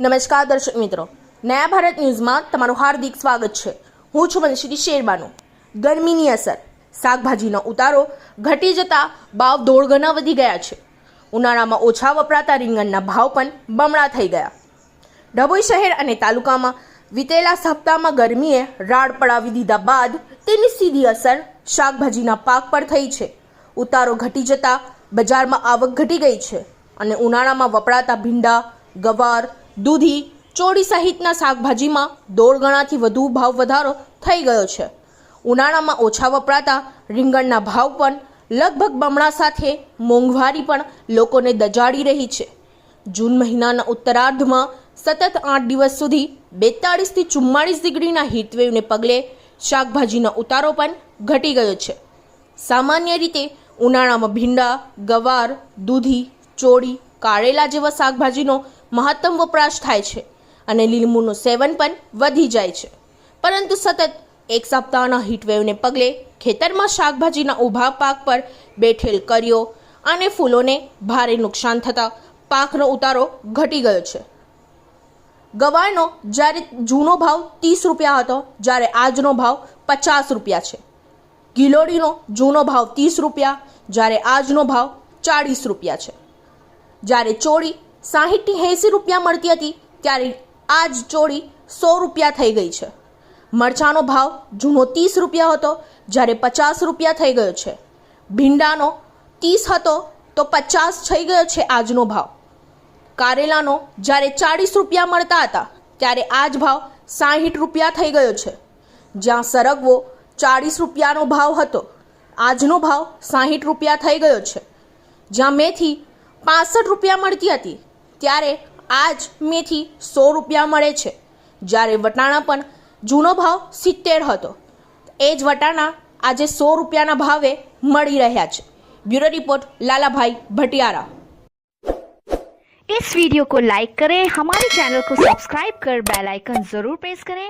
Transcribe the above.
નમસ્કાર દર્શક મિત્રો. નયા ભારત ન્યૂઝમાં તમારું હાર્દિક સ્વાગત છે. હું છું મનશ્રી શેરબાનુ. ગરમીની અસર, શાકભાજીનો ઉતારો ઘટી જતા ભાવ દોઢ ગણા વધી ગયા છે. ઉનાળામાં ઓછા વપરાતા રીંગણના ભાવ પણ બમણા થઈ ગયા. ડભોઈ શહેર અને તાલુકામાં વિતેલા સપ્તાહમાં ગરમીએ રાડ પડાવી દીધા બાદ તેની સીધી અસર શાકભાજીના પાક પર થઈ છે. ઉતારો ઘટી જતા બજારમાં આવક ઘટી ગઈ છે અને ઉનાળામાં વપરાતા ભીંડા, ગવાર દૂધી, ચોળી સહિતના શાકભાજીમાં દોઢ ગણાથી વધુ ભાવ વધારો થઈ ગયો છે. ઉનાળામાં ઓછા વપરાતા રીંગણના ભાવ પણ લગભગ બમણા સાથે મોંઘવારી પણ લોકોને દજાડી રહી છે. જૂન મહિનાના ઉત્તરાર્ધમાં સતત આઠ દિવસ સુધી બેતાળીસથી ચુમ્માળીસ ડિગ્રીના હીટવેવને પગલે શાકભાજીનો ઉતારો પણ ઘટી ગયો છે. સામાન્ય રીતે ઉનાળામાં ભીંડા, ગવાર, દૂધી, ચોળી, કારેલા જેવા શાકભાજીનો મહત્તમ વપરાશ થાય છે અને લીંબુનું સેવન પણ વધી જાય છે. પરંતુ સતત એક સપ્તાહના હીટવેવને પગલે ખેતરમાં શાકભાજીના ઊભા પાક પર બેઠેલ કર્યો અને ફૂલોને ભારે નુકસાન થતાં પાકનો ઉતારો ઘટી ગયો છે. ગવારનો જ્યારે જૂનો ભાવ ત્રીસ રૂપિયા હતો, જ્યારે આજનો ભાવ પચાસ રૂપિયા છે. ગિલોડીનો જૂનો ભાવ ત્રીસ રૂપિયા, જ્યારે આજનો ભાવ ચાળીસ રૂપિયા છે. જ્યારે ચોળી સાહીઠથી એંસી રૂપિયા મળતી હતી ત્યારે આજ ચોળી સો રૂપિયા થઈ ગઈ છે. મરચાંનો ભાવ જૂનો ત્રીસ રૂપિયા હતો, જ્યારે પચાસ રૂપિયા થઈ ગયો છે. ભીંડાનો ત્રીસ હતો, તો પચાસ થઈ ગયો છે આજનો ભાવ. કારેલાનો જ્યારે ચાળીસ રૂપિયા મળતા હતા, ત્યારે આજ ભાવ સાહીઠ રૂપિયા થઈ ગયો છે. જ્યાં સરગવો ચાળીસ રૂપિયાનો ભાવ હતો, આજનો ભાવ સાહીઠ રૂપિયા થઈ ગયો છે. જ્યાં મેથી પાસઠ રૂપિયા મળતી હતી ત્યારે આજ મેથી સો રૂપિયા મળે છે જ્યારે વટાણા પણ જૂનો ભાવ સિત્તેર હતો એ જ વટાણા આજે સો રૂપિયાના ભાવે મળી રહ્યા છે બ્યુરો રિપોર્ટ લાલાભાઈ ભટિયારા इस वीडियो को लाइक करें हमारे चैनल को सब्सक्राइब कर बेल आइकन जरूर प्रेस करें